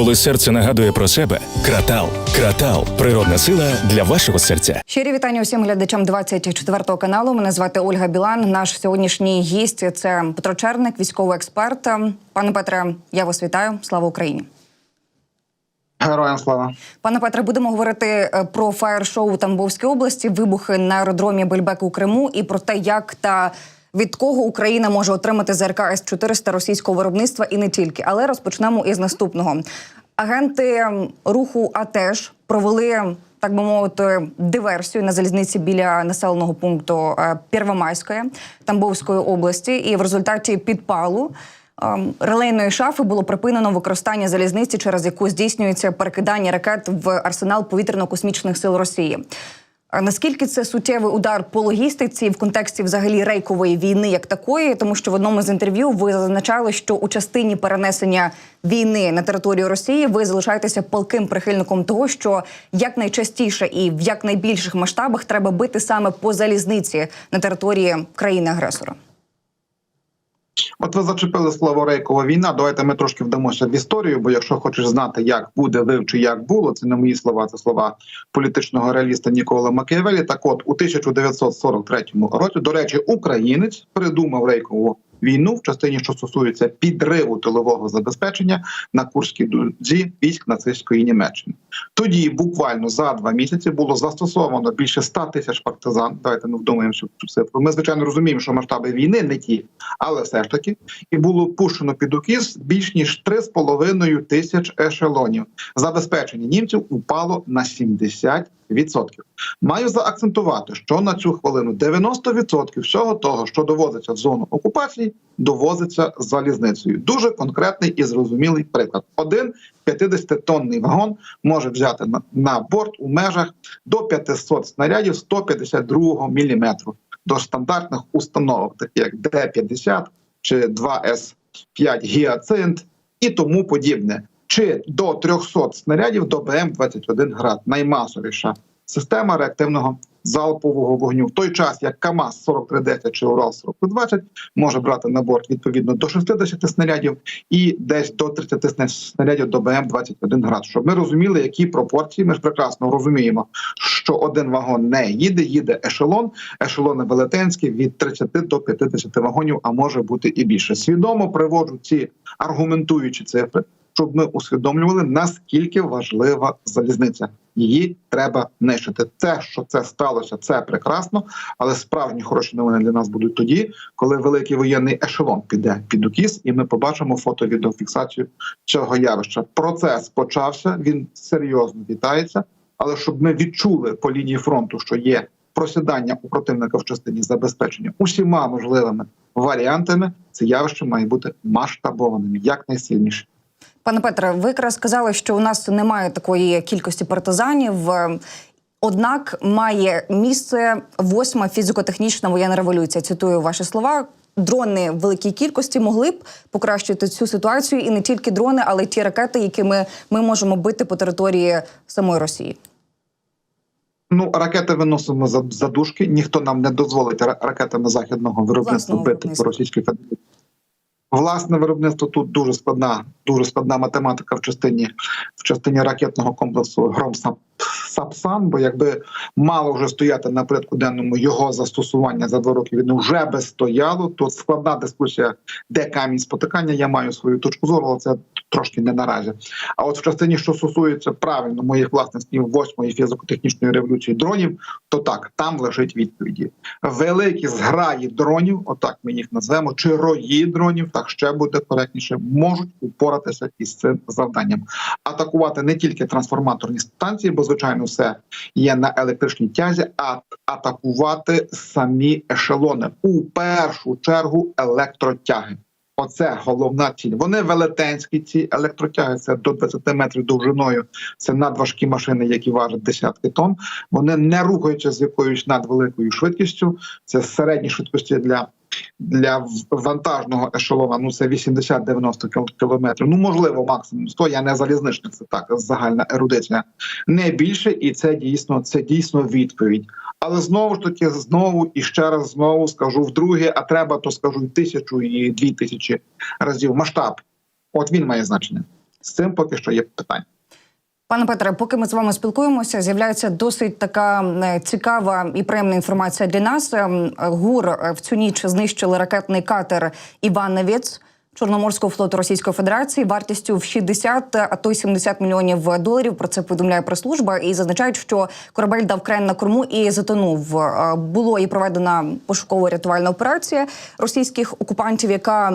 Коли серце нагадує про себе, кратал. Кратал природна сила для вашого серця. Щирі вітання усім глядачам 24 каналу. Мене звати Ольга Білан. Наш сьогоднішній гість це Петро Черник, військовий експерт. Пане Петре, я вас вітаю. Слава Україні. Героям слава. Пане Петре, будемо говорити е, про фаєр-шоу у Тамбовській області, вибухи на аеродромі Бельбек у Криму і про те, як та від кого Україна може отримати ЗРК С-400 російського виробництва і не тільки. Але розпочнемо із наступного. Агенти руху АТЕШ провели. Так би мовити, диверсію на залізниці біля населеного пункту е, Первомайської Тамбовської області, і в результаті підпалу ем, релейної шафи було припинено використання залізниці, через яку здійснюється перекидання ракет в арсенал повітряно-космічних сил Росії. А Наскільки це суттєвий удар по логістиці в контексті взагалі рейкової війни як такої, тому що в одному з інтерв'ю ви зазначали, що у частині перенесення війни на територію Росії ви залишаєтеся палким прихильником того, що якнайчастіше і в якнайбільших масштабах треба бити саме по залізниці на території країни-агресора. От ви зачепили слово рейкова війна. Давайте ми трошки вдамося в історію, бо якщо хочеш знати, як буде, вивчи, як було, це не мої слова, це слова політичного реаліста Нікола Макіавелі. Так от у 1943 році, до речі, українець придумав рейкову війну в частині, що стосується підриву тилового забезпечення на Курській дузі військ нацистської Німеччини. Тоді буквально за два місяці було застосовано більше 100 тисяч партизан. Давайте не вдумаємося в цю цифру. Ми звичайно розуміємо, що масштаби війни не ті, але все ж таки, і було пущено під укіс більш ніж 3,5 тисяч ешелонів. Забезпечення німців упало на 70%. Маю заакцентувати, що на цю хвилину 90% всього того, що довозиться в зону окупації, довозиться залізницею. Дуже конкретний і зрозумілий приклад. Один 50-тонний вагон може взяти на, борт у межах до 500 снарядів 152 мм до стандартних установок, таких як Д-50 чи 2С5 гіацинт і тому подібне. Чи до 300 снарядів до БМ-21 град наймасовіша система реактивного залпового вогню. В той час як КАМАЗ 4310 чи Урал 4320 може брати на борт відповідно до 60 снарядів і десь до 30 снарядів до БМ-21 град. Щоб ми розуміли, які пропорції. Ми ж прекрасно розуміємо, що один вагон не їде, їде ешелон. Ешелони велетенські від 30 до 50 вагонів, а може бути і більше. Свідомо приводжу ці аргументуючі цифри щоб ми усвідомлювали наскільки важлива залізниця. Її треба нищити. Те, що це сталося, це прекрасно, але справжні хороші новини для нас будуть тоді, коли великий воєнний ешелон піде під укіс, і ми побачимо фото-відеофіксацію цього явища. Процес почався. Він серйозно вітається. Але щоб ми відчули по лінії фронту, що є просідання у противника в частині забезпечення усіма можливими варіантами, це явище має бути масштабованим якнайсильніше. Пане Петре, ви якраз сказали, що у нас немає такої кількості партизанів. е, Однак має місце восьма фізико-технічна воєнна революція. Цитую ваші слова. Дрони в великій кількості могли б покращити цю ситуацію, і не тільки дрони, але й ті ракети, якими ми можемо бити по території самої Росії. Ну, ракети виносимо за задушки. Ніхто нам не дозволить ракетами західного виробництва Власного бити по російській федерації. Власне виробництво тут дуже складна, дуже складна математика в частині в частині ракетного комплексу Гром Сапсан. Бо якби мало вже стояти на порядку денному його застосування за два роки війни вже би стояло. Тут складна дискусія, де камінь спотикання. Я маю свою точку зору, але це трошки не наразі. А от в частині, що стосується правильно моїх власних слів восьмої фізико-технічної революції дронів, то так там лежить відповіді. Великі зграї дронів, отак ми їх назвемо, чи рої дронів, так ще буде коректніше, можуть упоратися із цим завданням. Атакувати не тільки трансформаторні станції, бо звичайно все є на електричній тязі, а атакувати самі ешелони у першу чергу електротяги. Оце головна ціль. Вони велетенські, ці електротяги, це до 20 метрів довжиною. Це надважкі машини, які важать десятки тонн. Вони не рухаються з якоюсь надвеликою швидкістю. Це середні швидкості для для вантажного ешелона. Ну це 80-90 кіл- кілометрів. Ну можливо, максимум 100. Я не залізничник, це так загальна ерудиція. Не більше, і це дійсно це дійсно відповідь. Але знову ж таки, знову і ще раз знову скажу вдруге, а треба, то скажу тисячу і дві тисячі разів масштаб. От він має значення. З цим поки що є питання. Пане Петре, поки ми з вами спілкуємося, з'являється досить така е, цікава і приємна інформація для нас. Ем, ГУР е, в цю ніч знищили ракетний катер Івановець. Чорноморського флоту Російської Федерації вартістю в 60, а то й 70 мільйонів доларів. Про це повідомляє прес-служба і зазначають, що корабель дав крен на корму і затонув. Е, Було і проведена пошуково-рятувальна операція російських окупантів, яка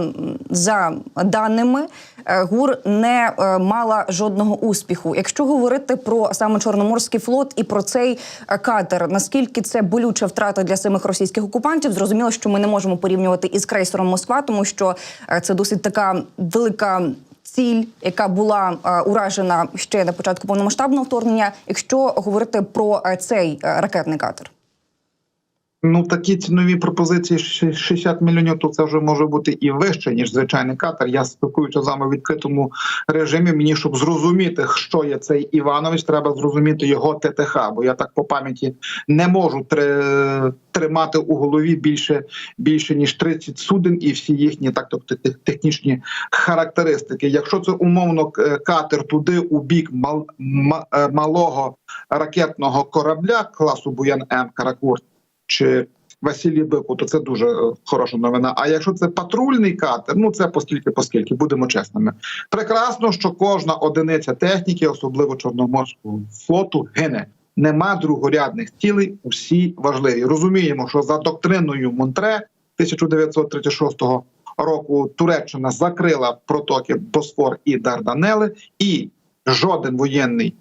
за даними е, ГУР не е, мала жодного успіху. Якщо говорити про саме Чорноморський флот і про цей катер, наскільки це болюча втрата для самих російських окупантів, зрозуміло, що ми не можемо порівнювати із крейсером Москва, тому що це досить така велика. Ціль, яка була е, уражена ще на початку повномасштабного вторгнення, якщо говорити про е, цей е, ракетний катер. Ну такі цінові пропозиції ши- 60 мільйонів, то це вже може бути і вище ніж звичайний катер. Я спілкуюся з вами в відкритому режимі. Мені щоб зрозуміти, що є цей Іванович, треба зрозуміти його ТТХ. Бо я так по пам'яті не можу три- тримати у голові більше більше ніж 30 суден і всі їхні так, тобто технічні характеристики. Якщо це умовно катер туди у бік мал, малого ракетного корабля класу Буян М Каракурт чи Василій Бику, то це дуже е, хороша новина. А якщо це патрульний катер, ну це поскільки, поскільки будемо чесними. Прекрасно, що кожна одиниця техніки, особливо Чорноморського флоту, гине. Нема другорядних цілей, усі важливі. Розуміємо, що за доктриною Монтре 1936 року Туреччина закрила протоки Босфор і Дарданели, і жоден воєнний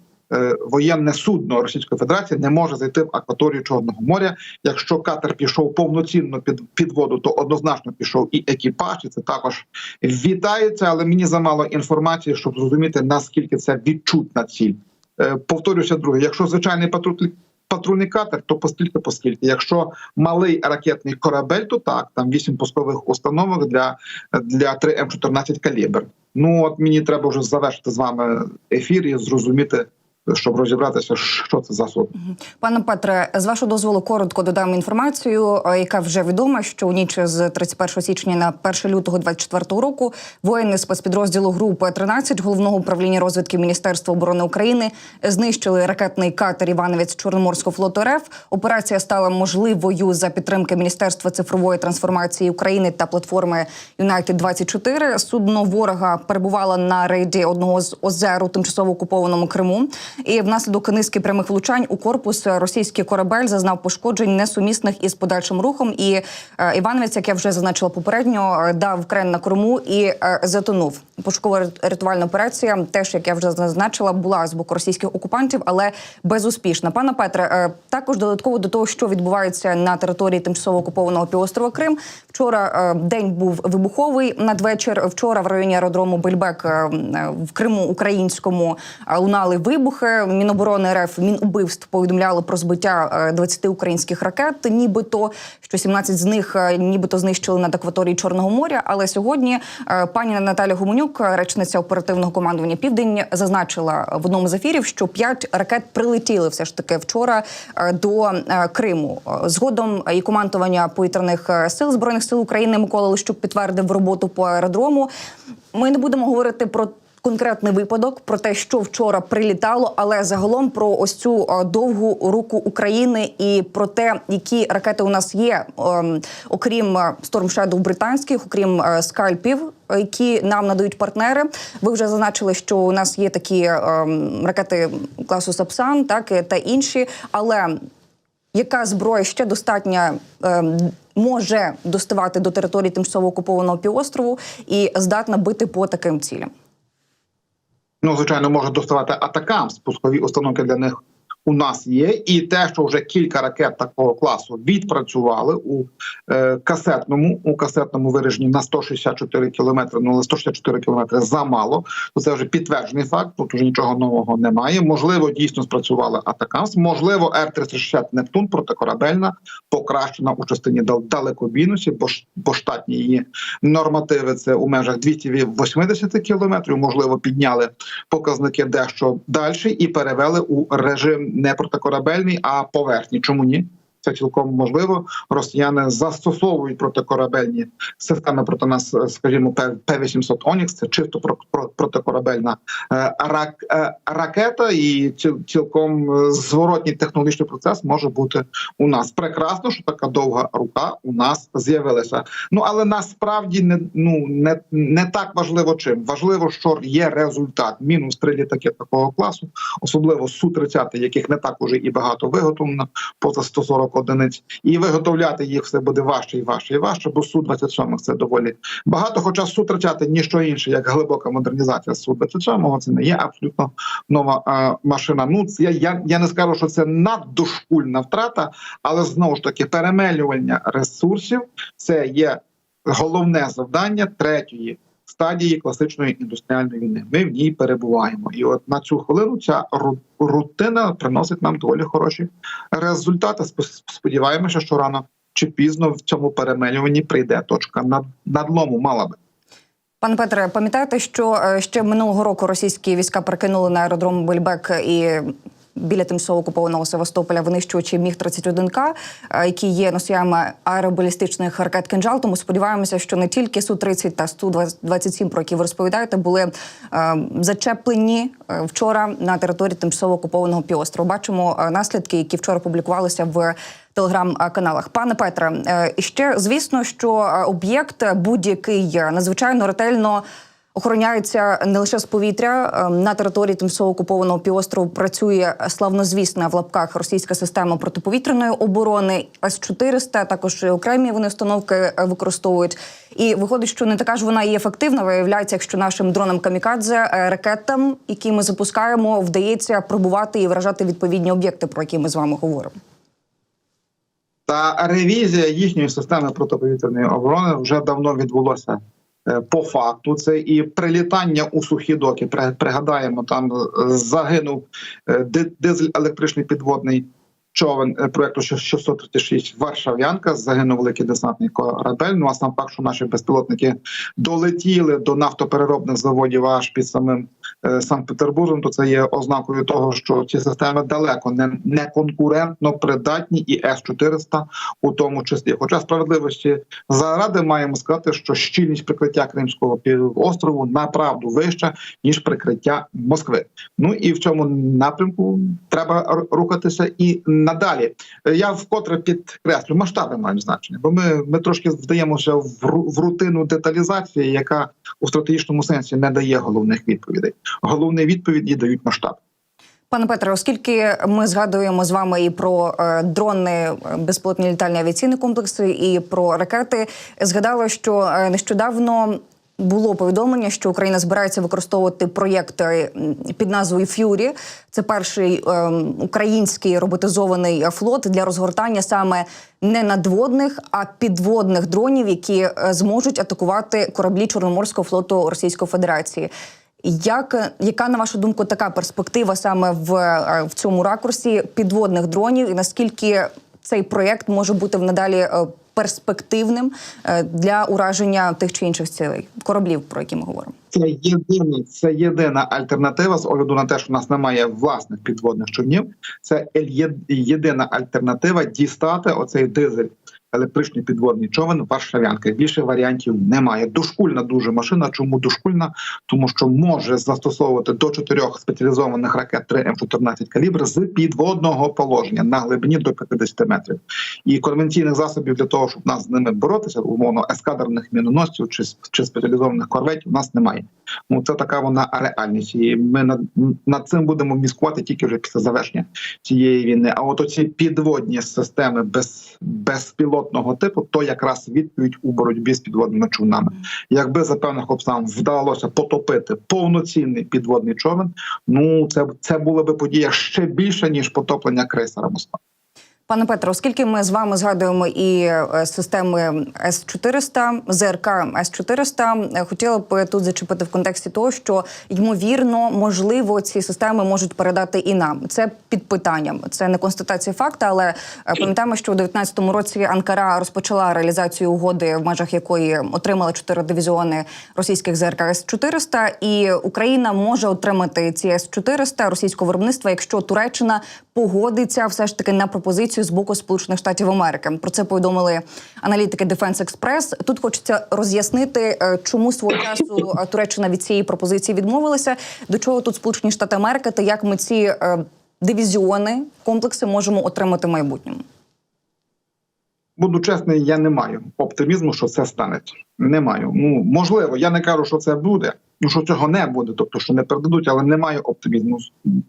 воєнне судно Російської Федерації не може зайти в акваторію Чорного моря. Якщо катер пішов повноцінно під під воду, то однозначно пішов і екіпаж. І це також вітається, але мені замало інформації, щоб зрозуміти наскільки це відчутна ціль. Е, Повторюся, друге, якщо звичайний патруль. Патрульний катер, то постільки, поскільки. Якщо малий ракетний корабель, то так, там вісім пускових установок для, для 3 М14 калібр. Ну от мені треба вже завершити з вами ефір і зрозуміти, щоб розібратися, що це за судно. Пане Петре, з вашого дозволу коротко додам інформацію, е, яка вже відома, що у ніч з 31 січня на 1 лютого 2024 року воїни спецпідрозділу групи 13 головного управління розвідки Міністерства оборони України знищили ракетний катер Івановець Чорноморського флоту РФ. Операція стала можливою за підтримки Міністерства цифрової трансформації України та платформи United 24 Судно ворога перебувало на рейді одного з озер у тимчасово окупованому Криму. І внаслідок низки прямих влучань у корпус російський корабель зазнав пошкоджень несумісних із подальшим рухом. І е, Івановець, як я вже зазначила попередньо, е, дав крен на корму і е, затонув. Пошукова рятувальна операція, теж як я вже зазначила, була з боку російських окупантів, але безуспішна. Пане Петре, е, також додатково до того, що відбувається на території тимчасово окупованого півострова Крим. Вчора е, день був вибуховий надвечір. Вчора в районі аеродрому Бельбек е, е, в Криму українському е, лунали вибухи. Міноборони РФ Мінубивств повідомляли про збиття е, 20 українських ракет, нібито що 17 з них е, нібито знищили над акваторією Чорного моря. Але сьогодні е, пані Наталя Гуменюк, речниця оперативного командування Південь, зазначила в одному з ефірів, що 5 ракет прилетіли все ж таки вчора е, до е, Криму. Е, Згодом і командування повітряних е, сил збройних сил України Микола Лищук підтвердив роботу по аеродрому. Ми не будемо говорити про. Конкретний випадок про те, що вчора прилітало, але загалом про ось цю е, довгу руку України і про те, які ракети у нас є, ем, окрім е, Storm Shadow британських, окрім е, скальпів, е, які нам надають партнери. Ви вже зазначили, що у нас є такі ем, ракети класу Сапсан, так е, та інші, але яка зброя ще достатня ем, може доставати до території тимчасово окупованого півострову і здатна бити по таким цілям? Ну, звичайно, можуть доставати атакам. Спускові установки для них у нас є, і те, що вже кілька ракет такого класу відпрацювали у е, касетному у касетному вираженні на 164 кілометри. Ну але 164 кілометри замало. То це вже підтверджений факт. Тут вже нічого нового немає. Можливо, дійсно спрацювали атакамс. Можливо, Р-360 Нептун протикорабельна покращена у частині дал- далекобійності, бо бо штатні її нормативи це у межах 280 кілометрів. Можливо, підняли показники дещо далі і перевели у режим не протикорабельний, а поверхні. Чому ні? Це цілком можливо. Росіяни застосовують протикорабельні системи проти нас, е, скажімо, П-800 Онікс. Це чисто про- про- протикорабельна е, рак, е, ракета, і ціл- цілком зворотній технологічний процес може бути у нас. Прекрасно, що така довга рука у нас з'явилася. Ну але насправді не ну не, не так важливо чим. Важливо, що є результат. Мінус три літаки такого класу, особливо су 30 яких не так уже і багато виготовлено, поза 140 одиниць. І виготовляти їх все буде важче і важче і важче, бо су 27 це доволі багато. Хоча су 30 ніщо інше, як глибока модернізація су 27 це не є абсолютно нова е, машина. Ну це я, я не скажу, що це наддошкульна втрата, але знову ж таки перемелювання ресурсів це є головне завдання третьої стадії класичної індустріальної війни. Ми в ній перебуваємо, і от на цю хвилину ця ру- рутина приносить нам доволі хороші результати. Спо- Сподіваємося, що рано чи пізно в цьому перемелюванні прийде точка над, надлому. Мала би. Пане Петре, пам'ятаєте, що е, ще минулого року російські війська перекинули на аеродром Бельбек і біля тимчасово окупованого Севастополя винищувачі міг 31 к е, які є носіями аеробалістичних ракет «Кинжал». Тому сподіваємося, що не тільки су 30 та су 27 про які ви розповідаєте, були е, зачеплені е, вчора на території тимчасово окупованого півострова. Бачимо наслідки, які вчора публікувалися в телеграм-каналах. Пане Петре, ще звісно, що об'єкт будь-який надзвичайно ретельно. Охороняється не лише з повітря Е, на території тимчасово окупованого півострову. Працює славнозвісна в лапках російська система протиповітряної оборони С 400 Також окремі вони установки е, використовують. І виходить, що не така ж вона і ефективна. Виявляється, якщо нашим дронам камікадзе е, ракетам, які ми запускаємо, вдається пробувати і вражати відповідні об'єкти, про які ми з вами говоримо. Та ревізія їхньої системи протиповітряної оборони вже давно відбулося. Е, По факту це і прилітання у сухі доки. При- Пригадаємо, там е, загинув е, дизель електричний підводний човен е, проекту 636 Варшав'янка. Загинув великий десантний корабель. Ну а сам факт, що наші безпілотники долетіли до нафтопереробних заводів аж під самим е, Санкт-Петербургом, то це є ознакою того, що ці системи далеко не, не конкурентно придатні, і С-400 у тому числі. Хоча справедливості заради маємо сказати, що щільність прикриття Кримського півострову направду вища ніж прикриття Москви. Ну і в цьому напрямку треба рухатися і надалі. Е, Я вкотре підкреслю, масштаби мають значення, бо ми, ми трошки вдаємося в, в рутину деталізації, яка у стратегічному сенсі не дає головних відповідей. Головні відповіді дають масштаб. Пане Петре, оскільки ми згадуємо з вами і про е, дрони, е, безпілотні літальні авіаційні комплекси, і про ракети, згадали, що нещодавно. Було повідомлення, що Україна збирається використовувати проєкт е, під назвою Ф'юрі. Це перший е, український роботизований е, флот для розгортання саме не надводних, а підводних дронів, які е, зможуть атакувати кораблі Чорноморського флоту Російської Федерації. Як яка на вашу думку така перспектива саме в, е, в цьому ракурсі підводних дронів, і наскільки цей проєкт може бути в надалі е, перспективним е, для ураження тих чи інших цілей кораблів, про які ми говоримо? Це єдина, це єдина альтернатива з огляду на те, що в нас немає власних підводних човнів. Це єдина альтернатива дістати оцей дизель. Електричний підводний човен Варшавянка. Більше варіантів немає. Дошкульна дуже машина. Чому дошкульна? Тому що може застосовувати до чотирьох спеціалізованих ракет 3 М14 калібр з підводного положення на глибині до 50 метрів. І конвенційних засобів для того, щоб нас з ними боротися, умовно ескадерних міноносців чи, чи спеціалізованих корветів, у нас немає. Ну це така вона реальність. І ми над, над цим будемо міскувати тільки вже після завершення цієї війни. А от оці підводні системи без безпілотного типу, то якраз відповідь у боротьбі з підводними човнами. Якби за певних обставин вдалося потопити повноцінний підводний човен, ну це це була би подія ще більше ніж потоплення крейсера Москва. Пане Петро, оскільки ми з вами згадуємо і е, системи С-400, ЗРК С-400, е, хотіла б тут зачепити в контексті того, що ймовірно, можливо, ці системи можуть передати і нам. Це під питанням. Це не констатація факту, але е, пам'ятаємо, що у 19-му році Анкара розпочала реалізацію угоди, в межах якої отримала чотири дивізіони російських ЗРК С-400, і Україна може отримати ці С-400 російського виробництва, якщо Туреччина погодиться все ж таки на пропозицію позицію з боку Сполучених Штатів Америки. Про це повідомили аналітики Defense Express. Тут хочеться роз'яснити, е, чому свого часу е, Туреччина від цієї пропозиції відмовилася. До чого тут Сполучені Штати Америки та як ми ці е, дивізіони, комплекси можемо отримати в майбутньому. Буду чесний, я не маю оптимізму, що це станеться. Не маю. Ну можливо, я не кажу, що це буде. Ну що цього не буде, тобто що не передадуть, але не маю оптимізму.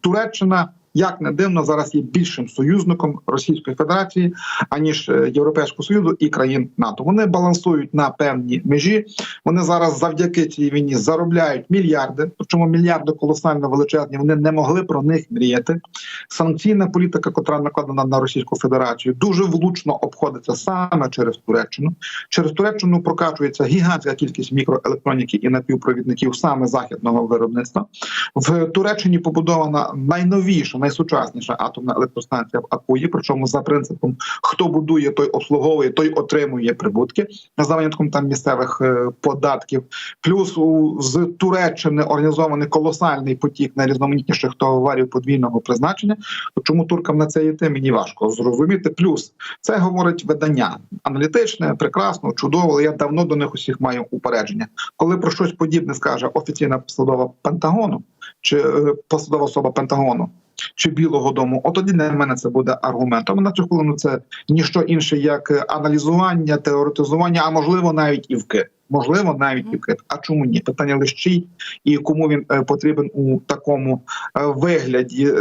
Туреччина, як не дивно, зараз є більшим союзником Російської Федерації аніж е, Європейського Союзу і країн НАТО. Вони балансують на певній межі. Вони зараз завдяки цій війні заробляють мільярди. Причому мільярди колосально величезні. Вони не могли про них мріяти. Санкційна політика, котра накладена на Російську Федерацію, дуже влучно обходиться саме через Туреччину. Через Туреччину прокачується гігантська кількість мікроелектроніки і напівпровідників саме західного виробництва. В Туреччині побудована найновіша, найсучасніша атомна електростанція в Акуї. Причому за принципом хто будує, той обслуговує, той отримує прибутки за винятком там місцевих е, податків. Плюс з Туреччини організований колосальний потік найрізноманітніших товарів подвійного призначення. Чому туркам на це йти, мені важко зрозуміти. Плюс це говорить видання аналітичне, прекрасно, чудово. але Я давно до них усіх маю упередження. Коли про щось подібне скаже офіційна посадова Пентагону чи е, посадова особа Пентагону. Чи Білого Дому, от тоді для мене це буде аргументом. На цю хвилину це ніщо інше, як е, аналізування, теоретизування, а можливо навіть і вкид. Можливо, навіть і вкид. А чому ні? Питання лише чий і кому він е, потрібен у такому е, вигляді.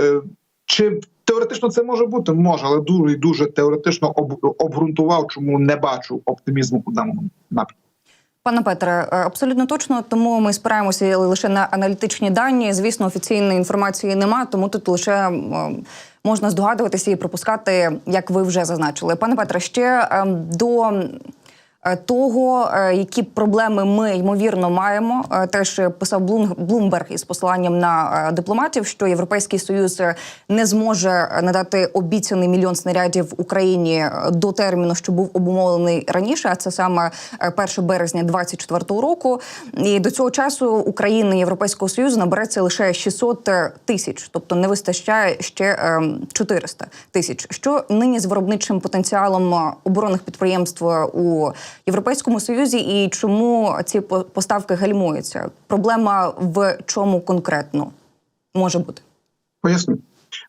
Чи теоретично це може бути? Може, але дуже і дуже теоретично об, обґрунтував, чому не бачу оптимізму у даному напрямку. Пане Петре, е, абсолютно точно, тому ми спираємося лише на аналітичні дані. Звісно, офіційної інформації нема, тому тут лише е, можна здогадуватися і пропускати, як ви вже зазначили. Пане Петре, ще е, до того, е, які проблеми ми ймовірно маємо, е, теж писав Блум- Блумберг із посиланням на е, дипломатів, що Європейський Союз е, не зможе надати обіцяний мільйон снарядів Україні е, до терміну, що був обумовлений раніше, а це саме е, 1 березня 2024 року. І до цього часу України Європейського союзу набереться лише 600 тисяч, тобто не вистачає ще е, 400 тисяч. Що нині з виробничим потенціалом е, оборонних підприємств у Європейському Союзі і чому ці по- поставки гальмуються? Проблема в чому конкретно може бути? Поясню.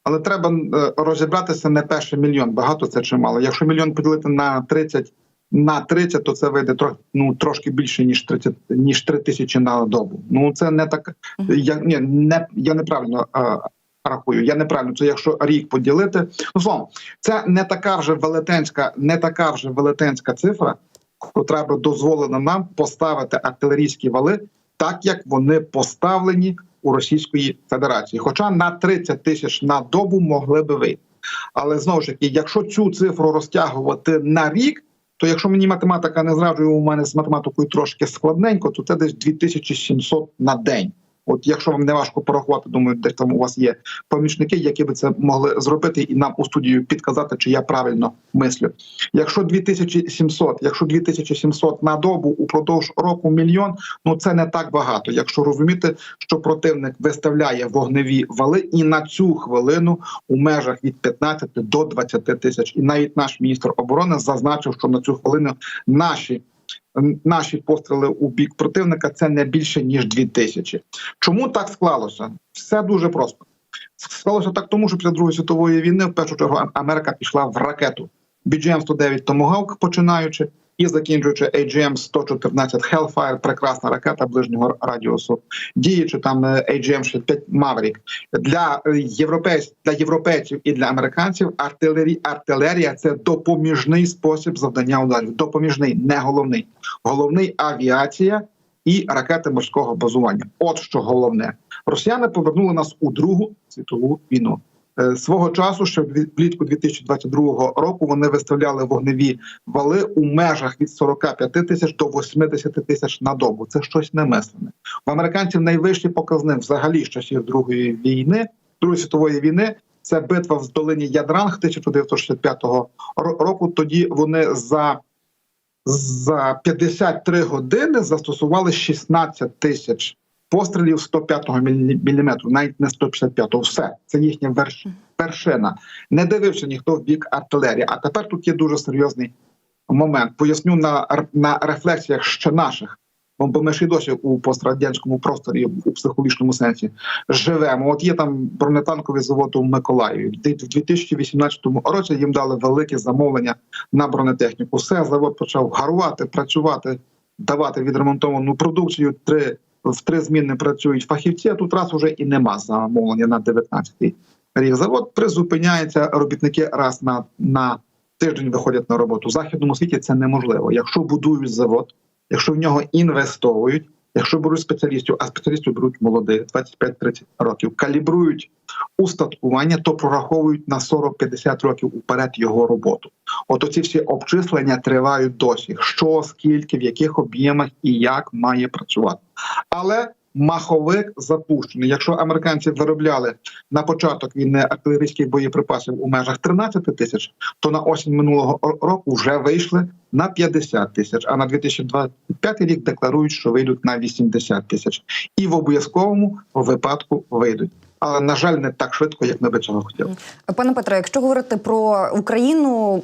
Але треба е, розібратися не перший мільйон. Багато це чи мало. Якщо мільйон поділити на 30, на 30, то це вийде трохи ну трошки більше ніж 30, ніж 3 тисячі на добу. Ну це не так. Я ні, не я неправильно е, рахую. Я неправильно. Це якщо рік поділити. Ну словом, це не така вже велетенська, не така вже велетенська цифра, котра би дозволила нам поставити артилерійські вали так, як вони поставлені у Російської Федерації. Хоча на 30 тисяч на добу могли би вийти. Але знову ж таки, якщо цю цифру розтягувати на рік, то якщо мені математика не зраджує, у мене з математикою трошки складненько, то це десь 2700 на день. От якщо вам не важко порахувати, думаю, десь там у вас є помічники, які би це могли зробити, і нам у студію підказати, чи я правильно мислю. Якщо 2700, якщо 2700 на добу упродовж року мільйон, ну це не так багато. Якщо розуміти, що противник виставляє вогневі вали, і на цю хвилину у межах від 15 до 20 тисяч, і навіть наш міністр оборони зазначив, що на цю хвилину наші. Наші постріли у бік противника це не більше ніж дві тисячі. Чому так склалося? Все дуже просто. Склалося так, тому що після Другої світової війни в першу чергу Америка пішла в ракету. BGM-109 Tomahawk починаючи і закінчуючи AGM-114 Hellfire, прекрасна ракета ближнього радіусу, діючи там е, AGM-65 Maverick. Для е, європейців, для європейців і для американців артилерія, артилерія це допоміжний спосіб завдання ударів. Допоміжний, не головний. Головний авіація і ракети морського базування. От що головне. Росіяни повернули нас у Другу світову війну. Е, Свого часу, ще влітку 2022 року, вони виставляли вогневі вали у межах від 45 тисяч до 80 тисяч на добу. Це щось немислене. У американців найвищий показник взагалі з часів Другої війни, Другої світової війни. Це битва в долині Ядранг 1965 ро- року. Тоді вони за за 53 години застосували 16 тисяч пострілів 105 мм, навіть не 155-го. Все це їхня верш... вершина. Не дивився ніхто в бік артилерії. А тепер тут є дуже серйозний момент. Поясню на, на рефлексіях ще наших. Бо ми ж і досі у пострадянському просторі у психологічному сенсі живемо. От є там бронетанковий завод у Миколаєві. В 2018 році їм дали велике замовлення на бронетехніку. Все завод почав гарувати, працювати, давати відремонтовану продукцію. Три в три зміни працюють фахівці. А тут раз уже і нема замовлення на 19-й рік. Завод призупиняється. Робітники раз на, на тиждень виходять на роботу. У західному світі це неможливо. Якщо будують завод, якщо в нього інвестовують, якщо беруть спеціалістів, а спеціалістів беруть молодих 25-30 років, калібрують устаткування, то прораховують на 40-50 років уперед його роботу. От оці всі обчислення тривають досі. Що, скільки, в яких об'ємах і як має працювати. Але маховик запущений. Якщо американці виробляли на початок війни артилерійських боєприпасів у межах 13 тисяч, то на осінь минулого року вже вийшли на 50 тисяч. А на 2025 рік декларують, що вийдуть на 80 тисяч, і в обов'язковому випадку вийдуть. Але на жаль, не так швидко, як ми би цього хотіли. Пане Петре, якщо говорити про Україну.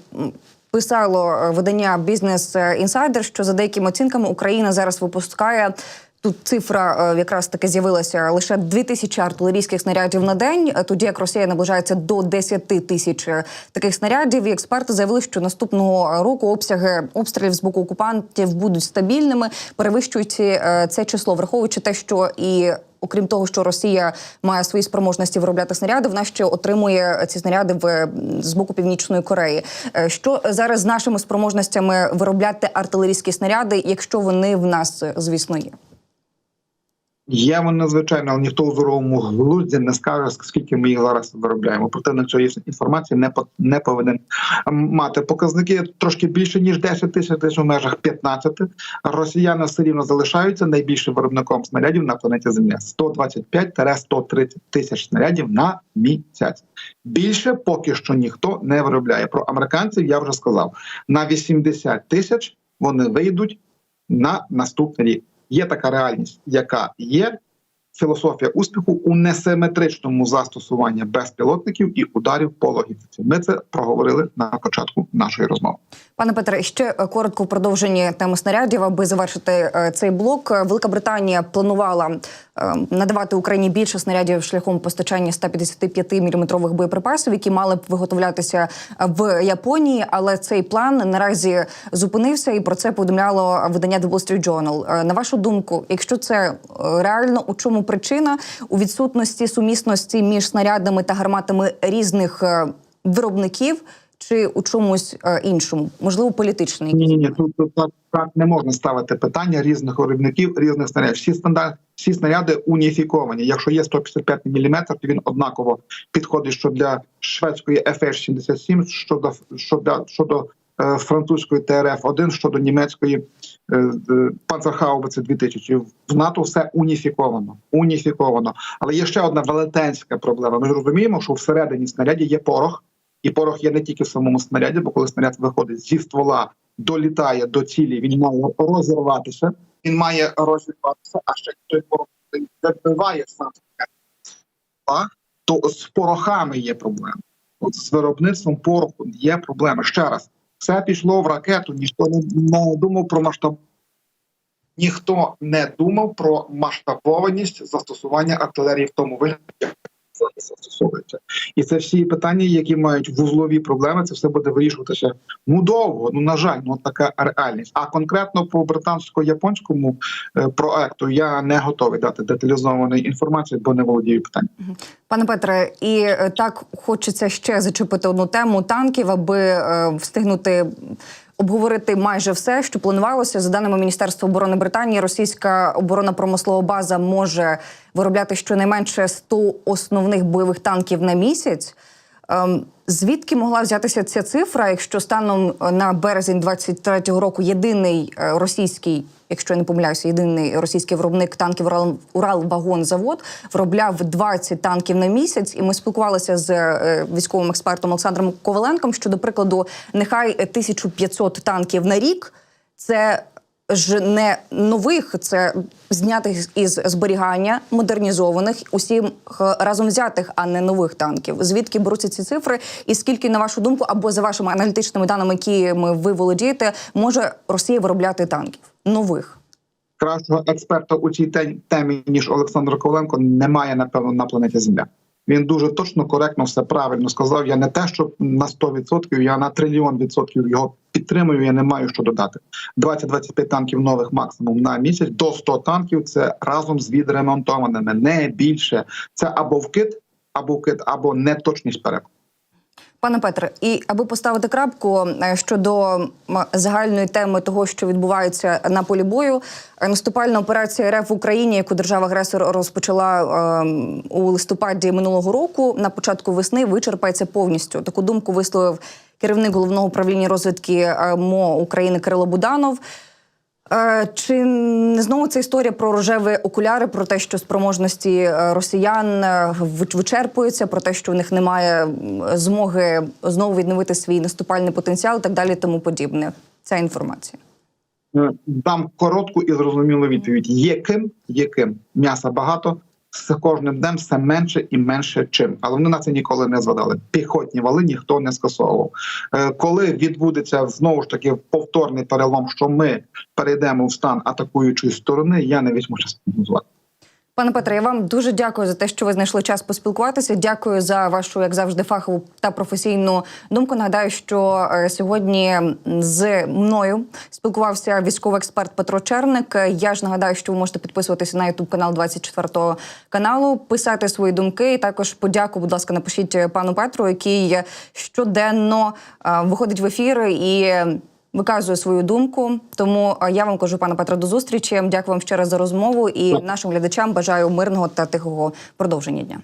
Писало е, видання Бізнес Інсайдер, що за деякими оцінками Україна зараз випускає тут. Цифра е, якраз таки з'явилася лише 2 тисячі артилерійських снарядів на день. е, Тоді як Росія наближається до 10 тисяч е, таких снарядів. І експерти заявили, що наступного року обсяги обстрілів з боку окупантів будуть стабільними, перевищують е, це число, враховуючи те, що і окрім того, що Росія має свої спроможності виробляти снаряди, вона ще отримує ці снаряди в з боку Північної Кореї. Що зараз з нашими спроможностями виробляти артилерійські снаряди, якщо вони в нас, звісно, є? Є вони звичайно, але ніхто у здоровому глузді не скаже, скільки ми їх зараз виробляємо. Противник цієї інформації не не повинен мати показники трошки більше ніж 10 тисяч, десь у межах 15. Росіяни все рівно залишаються найбільшим виробником снарядів на планеті Земля 125-130 тисяч снарядів на місяць. Більше поки що ніхто не виробляє. Про американців я вже сказав на 80 тисяч вони вийдуть на наступний рік. Є така реальність, яка є. Філософія успіху у несиметричному застосуванні безпілотників і ударів по логістиці. Ми це проговорили на початку нашої розмови. Пане Петре, ще е, коротко в продовженні теми снарядів, аби завершити е, цей блок. Е, Велика Британія планувала надавати Україні більше снарядів шляхом постачання 155 мм боєприпасів, які мали б виготовлятися в Японії. Але цей план наразі зупинився, і про це повідомляло видання The Wall Street Journal. На вашу думку, якщо це реально, у чому причина у відсутності сумісності між снарядами та гарматами різних виробників? Чи у чомусь е, іншому, можливо, політичний Ні, ні, ні, тут, тут так, так не можна ставити питання різних виробників, різних снарядів. Всі стандарт, всі снаряди уніфіковані. Якщо є 155 мм, то він однаково підходить що для шведської FH-77, що до що для щодо е, французької ТРФ-1, щодо німецької е, е, Панцерхаубиці 2000. В НАТО все уніфіковано. Уніфіковано. Але є ще одна велетенська проблема. Ми розуміємо, що всередині снаряді є порох. І порох є не тільки в самому снаряді, бо коли снаряд виходить зі ствола, долітає до цілі, він має розірватися. Він має розірватися, а ще той порох вибиває сам ствола, то з порохами є проблема. От з виробництвом пороху є проблема. Ще раз, все пішло в ракету, ніхто не, думав про масштаб. Ніхто не думав про масштабованість застосування артилерії в тому вигляді, як застосовується. І це всі питання, які мають вузлові проблеми, це все буде вирішуватися ну. Ну на жаль, ну така реальність. А конкретно по британсько-японському е, проекту я не готовий дати деталізованої інформації, бо не володію питанням. Пане Петре, і е, так хочеться ще зачепити одну тему танків, аби е, встигнути обговорити майже все, що планувалося. За даними Міністерства оборони Британії, російська оборона промислова база може виробляти щонайменше 100 основних бойових танків на місяць. Ем, Звідки могла взятися ця цифра, якщо станом на березень 23-го року єдиний е, російський, якщо я не помиляюся, єдиний російський виробник танків Урал, Уралвагонзавод виробляв 20 танків на місяць, і ми спілкувалися з е, військовим експертом Олександром Коваленком, що, до прикладу, нехай 1500 танків на рік це ж не нових, це знятих із зберігання, модернізованих, усім разом взятих, а не нових танків. Звідки беруться ці цифри? І скільки, на вашу думку, або за вашими аналітичними даними, якими ви володієте, може Росія виробляти танків нових? кращого експерта у цій темі, ніж Олександр Коваленко, немає, напевно, на планеті Земля. Він дуже точно, коректно, все правильно сказав. Я не те, що на 100%, я на трильйон відсотків його підтримую. Я не маю що додати. 20-25 танків нових максимум на місяць до 100 танків. Це разом з відремонтованими, не більше. Це або вкид, або вкид, або неточність перекладу. Пане Петре, і аби поставити крапку е, щодо загальної теми того, що відбувається на полі бою, е, наступальна операція РФ в Україні, яку держава-агресор розпочала е, у листопаді минулого року, на початку весни вичерпається повністю. Таку думку висловив керівник головного управління розвідки е, МО України Кирило Буданов. Е, Чи не знову це історія про рожеві окуляри, про те, що спроможності е, росіян е, вичерпуються, про те, що в них немає змоги знову відновити свій наступальний потенціал, і так далі, тому подібне. Ця інформація. Дам коротку і зрозумілу відповідь: є ким, є ким. М'яса багато. З кожним днем все менше і менше чим, але вони на це ніколи не згадали. Піхотні вали ніхто не скасовував. Е, Коли відбудеться знову ж таки повторний перелом, що ми перейдемо в стан атакуючої сторони, я не візьму час прогнозувати. Пане Петре, я вам дуже дякую за те, що ви знайшли час поспілкуватися. Дякую за вашу, як завжди, фахову та професійну думку. Нагадаю, що е, сьогодні з мною спілкувався військовий експерт Петро Черник. Я ж нагадаю, що ви можете підписуватися на Ютуб канал 24 каналу, писати свої думки. І також подяку, будь ласка, напишіть пану Петру, який щоденно е, виходить в ефір і. Виказує свою думку, тому е, я вам кажу, пане Петро, до зустрічі. Дякую вам ще раз за розмову і нашим глядачам бажаю мирного та тихого продовження дня.